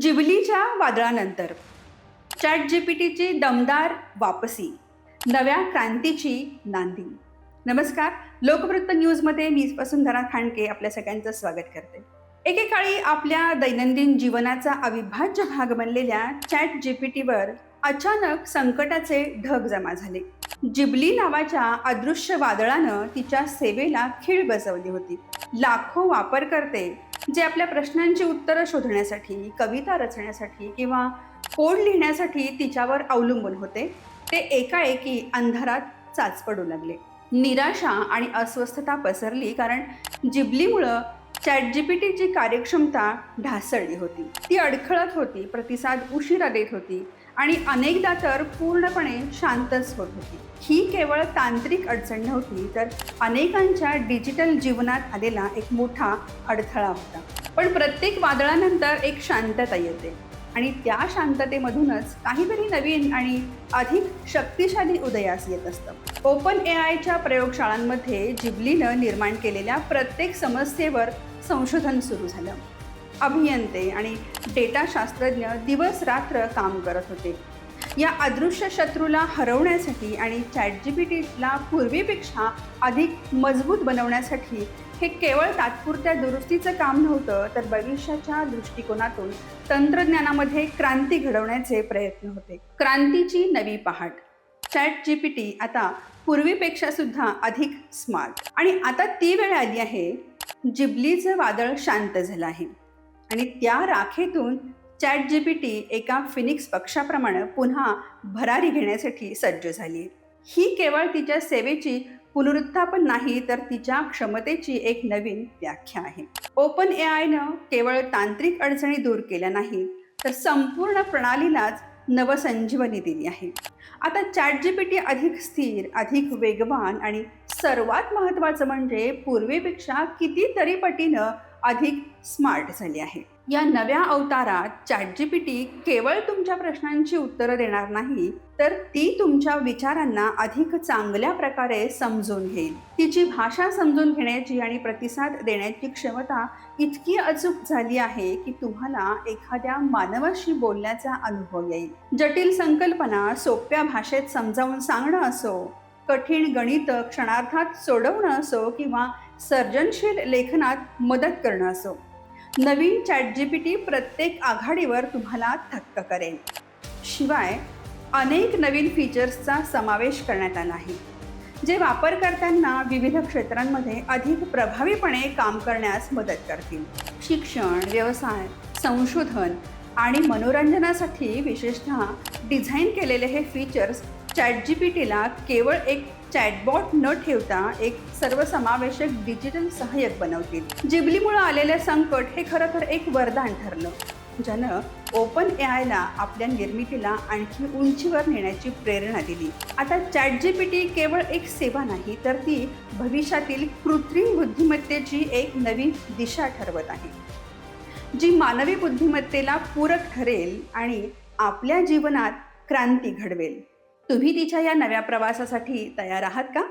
जिबलीच्या वादळानंतर. Chat G P टीची दमदार वापसी. नव्या क्रांतीची नांदी. नमस्कार लोकवृत्त न्यूजमध्ये मी वसुंधरा खांडके आपल्या सगळ्यांचं स्वागत करते. एकेकाळी आपल्या दैनंदिन जीवनाचा अविभाज्य भाग बनलेल्या चॅट जी पी टीवर अचानक संकटाचे ढग जमा झाले. जिबली नावाच्या अदृश्य वादळानं तिच्या सेवेला खीळ बसवली होती. लाखो वापरकर्ते जे आपल्या प्रश्नांची उत्तरं शोधण्यासाठी कविता रचण्यासाठी किंवा कोड लिहिण्यासाठी तिच्यावर अवलंबून होते ते एकाएकी अंधारात चाच पडू लागले. निराशा आणि अस्वस्थता पसरली कारण जिबलीमुळं चॅट जी कार्यक्षमता ढासळली होती. ती अडखळत होती प्रतिसाद उशिरा देत होती. आणि अनेकदा तर पूर्णपणे शांतच होत होती. ही केवळ तांत्रिक अडचण नव्हती तर अनेकांच्या डिजिटल जीवनात आलेला एक मोठा अडथळा होता. पण प्रत्येक वादळानंतर एक शांतता येते. आणि त्या शांततेमधूनच काहीतरी नवीन आणि अधिक शक्तिशाली उदयास येत असतं. ओपन ए आयच्या प्रयोगशाळांमध्ये जिबलीनं निर्माण केलेल्या प्रत्येक समस्येवर संशोधन सुरू झालं. अभियंते आणि डेटा शास्त्रज्ञ दिवस रात्र काम करत होते. या अदृश्य शत्रूला हरवण्यासाठी आणि चॅट जी पी टीला पूर्वीपेक्षा अधिक मजबूत बनवण्यासाठी हे केवळ तात्पुरत्या दुरुस्तीचं काम नव्हतं तर भविष्याच्या दृष्टिकोनातून तंत्रज्ञानामध्ये क्रांती घडवण्याचे प्रयत्न होते. क्रांतीची नवी पहाट. चॅट जी पी टी आता पूर्वीपेक्षा सुद्धा अधिक स्मार्ट. आणि आता ती वेळ आली आहे जिबलीचं वादळ शांत झालं आहे. आणि त्या राखेतून चॅट जी पी टी एका फिनिक्स पक्षाप्रमाणे पुन्हा भरारी घेण्यासाठी सज्ज झाली. ही केवळ तिच्या सेवेची पुनरुत्थापन नाही तर तिच्या क्षमतेची एक नवीन व्याख्या आहे. ओपन ए आयनं केवळ तांत्रिक अडचणी दूर केल्या नाही तर संपूर्ण प्रणालीलाच नवसंजीवनी दिली आहे. आता चॅट जी पी टी अधिक स्थिर अधिक वेगवान आणि सर्वात महत्त्वाचं म्हणजे पूर्वीपेक्षा कितीतरी पटीनं अधिक स्मार्ट झाली आहे. या नव्या अवतारात चॅटजीपीटी केवळ तुमच्या प्रश्नांची उत्तरं देणार नाही तर ती तुमच्या विचारांना अधिक चांगल्या प्रकारे समजून घेईल. तिची भाषा समजून घेण्याची आणि प्रतिसाद देण्याची क्षमता इतकी अचूक झाली आहे की तुम्हाला एखाद्या मानवाशी बोलण्याचा अनुभव येईल. जटिल संकल्पना सोप्या भाषेत समजावून सांगणं असो कठीण गणित क्षणार्थात सोडवणं असो किंवा सर्जनशील लेखनात मदत करणं असो नवीन चॅट जी पी टी प्रत्येक आघाडीवर तुम्हाला थक्क करेल. शिवाय अनेक नवीन फीचर्सचा समावेश करण्यात आला आहे. जे वापरकर्त्यांना विविध क्षेत्रांमध्ये अधिक प्रभावीपणे काम करण्यास मदत करतील. शिक्षण व्यवसाय संशोधन आणि मनोरंजनासाठी विशेषतः डिझाईन केलेले हे फीचर्स चॅट जी पी टीला केवळ एक चॅटबॉट न ठेवता एक सर्वसमावेशक डिजिटल सहाय्यक बनवतील. जिबलीमुळं आलेले संकट हे खरं तर एक वरदान ठरलं. ज्यानं ओपन ए आयला आपल्या निर्मितीला आणखी उंचीवर नेण्याची प्रेरणा दिली. आता चॅट जी पी टी केवळ एक सेवा नाही तर ती भविष्यातील कृत्रिम बुद्धिमत्तेची एक नवीन दिशा ठरवत आहे. जी मानवी बुद्धिमत्तेला पूरक ठरेल आणि आपल्या जीवनात क्रांती घडवेल. तुम्ही तिच्या या नव्या प्रवासासाठी तयार आहात का?